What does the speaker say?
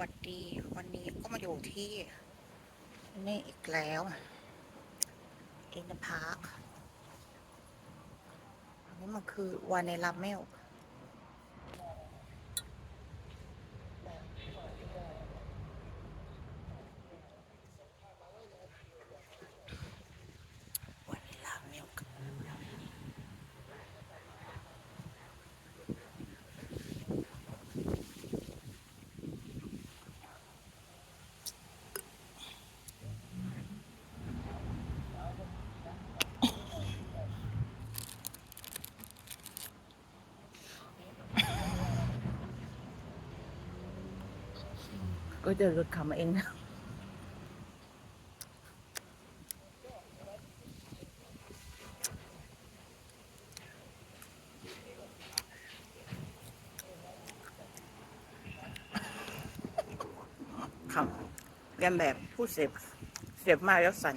วัสดีวันนี้ก็มาอยู่ที่ นี่อีกแล้วอินพาร์คอันนี้มันคือวานในลาเมล ก็จะลดคำเองนะคำเรียนแบบผู้เสพเสพมากแล้วสั่น